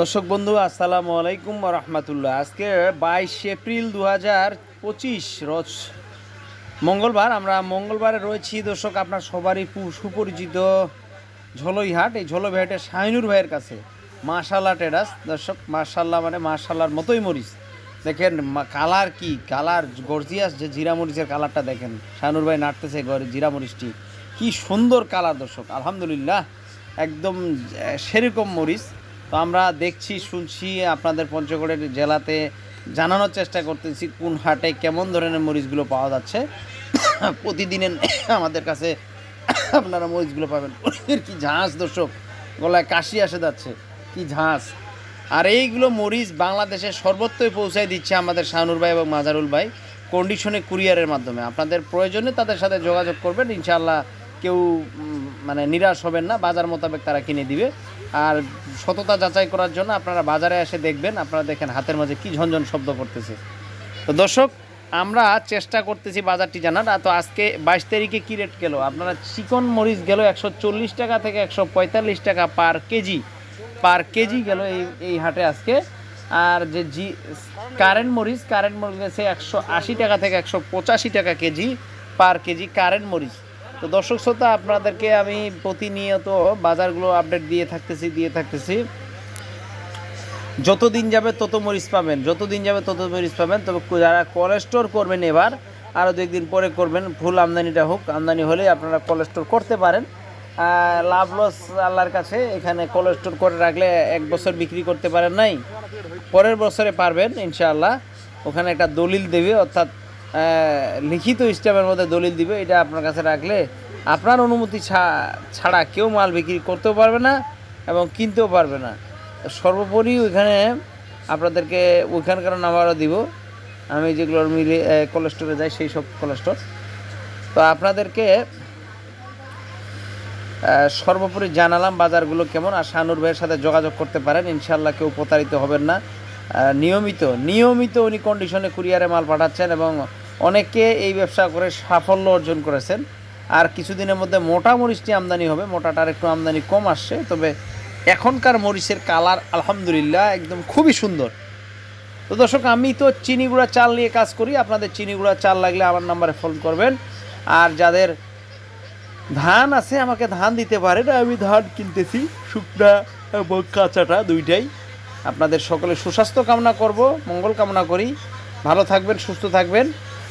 দর্শক বন্ধু, আসসালামু আলাইকুম রহমতুল্লাহ। আজকে বাইশ এপ্রিল দু পঁচিশ, রোজ মঙ্গলবার। আমরা মঙ্গলবারে রয়েছি দর্শক, আপনার সবারই সুপরিচিত ঝলইহাট। এই ঝলইহাটে শাহিনুর ভাইয়ের কাছে। মাশাল্লাহ টেরাস। দর্শক মাশাল্লাহ মানে মাশাল্লাহর মতোই মরিচ। দেখেন কালার কি? কালার গর্জিয়াস যে জিরা মরিচের কালারটা দেখেন। শাহিনুর ভাই নাড়তেছে গর- জিরা মরিচটি। কি সুন্দর কালার দর্শক, আলহামদুলিল্লাহ। একদম সেরকম মরিচ। তো আমরা দেখছি, শুনছি, আপনাদের পঞ্চগড়ের জেলাতে জানানোর চেষ্টা করতেছি কোন হাটে কেমন ধরনের মরিচগুলো পাওয়া যাচ্ছে। প্রতিদিনের আমাদের কাছে আপনারা মরিচগুলো পাবেন। কি ঝাঁস দর্শক, গলায় কাশি আসে যাচ্ছে, কি ঝাঁস। আর এইগুলো মরিচ বাংলাদেশের সর্বত্রই পৌঁছায় দিচ্ছে আমাদের শাহনুর ভাই এবং মাজারুল ভাই কন্ডিশনে কুরিয়ারের মাধ্যমে। আপনাদের প্রয়োজনে তাদের সাথে যোগাযোগ করবেন, ইনশাআল্লাহ কেউ মানে নিরাশ হবেন না, বাজার মোতাবেক তারা কিনে দিবে। আর সততা যাচাই করার জন্য আপনারা বাজারে এসে দেখবেন, আপনারা দেখেন হাতের মাঝে কি ঝনঝন শব্দ করতেছে তো দর্শক, আমরা চেষ্টা করতেছি বাজারটি জানার। তো আজকে বাইশ তারিখে কী রেট গেল? আপনারা চিকন মরিচ গেল একশো চল্লিশ টাকা থেকে একশো পঁয়তাল্লিশ টাকা পার কেজি। পার কেজি গেল এই এই হাটে আজকে। আর যে জি কারেন্ট মরিচ কারেন্ট মরিচ গেছে একশো আশি টাকা থেকে একশো পঁচাশি টাকা কেজি পার কেজি কারেন্ট মরিচ। তো দর্শক শ্রোতা, আপনাদেরকে আমি প্রতিনিয়ত বাজারগুলো আপডেট দিয়ে থাকতেছি দিয়ে থাকতেছি। যত দিন যাবে তত মরিচ পাবেন যত দিন যাবে তত মরিচ পাবেন। তবে যারা কোলেস্টোর করবেন এবার আরও দু একদিন পরে করবেন, ফুল আমদানিটা হোক, আমদানি হলে আপনারা কোলেস্টোর করতে পারেন। লাভ লস আল্লাহর কাছে, এখানে কোলেস্টোর করে রাখলে এক বছর বিক্রি করতে পারেন নাই, পরের বছরে পারবেন, ইনশাআল্লাহ। ওখানে একটা দলিল দেবে, অর্থাৎ লিখিত স্ট্যাম্পের মধ্যে দলিল দিবে, এটা আপনার কাছে রাখলে আপনার অনুমতি ছাড়া কেউ মাল বিক্রি করতেও পারবে না এবং কিনতেও পারবে না। সর্বোপরি ওইখানে আপনাদেরকে ওইখানকার নাম্বারও দিব। আমি যেগুলোর মিলে কোলেস্টোরে যাই, সেই সব কোলেস্টোর তো আপনাদেরকে সর্বোপরি জানালাম বাজারগুলো কেমন, আর শানুর ভাইয়ের সাথে যোগাযোগ করতে পারেন। ইনশাল্লাহ কেউ প্রতারিত হবেন না। নিয়মিত নিয়মিত উনি কন্ডিশনে কুরিয়ারে মাল পাঠাচ্ছেন এবং অনেকে এই ব্যবসা করে সাফল্য অর্জন করেছেন। আর কিছুদিনের মধ্যে মোটা মরিচটি আমদানি হবে। মোটাটার একটু আমদানি কম আসছে। তবে এখনকার মরিচের কালার আলহামদুলিল্লাহ একদম খুবই সুন্দর। তো দর্শক, আমি তো চিনি গুঁড়া চাল নিয়ে কাজ করি। আপনাদের চিনি গুঁড়া চাল লাগলে আমার নাম্বারে ফোন করবেন। আর যাদের ধান আছে, আমাকে ধান দিতে পারেন। আমি ধান কিনতেছি, শুকনা এবং কাঁচাটা দুইটাই। আপনাদের সকলে সুস্বাস্থ্য কামনা করব। মঙ্গল কামনা করি। ভালো থাকবেন, সুস্থ থাকবেন।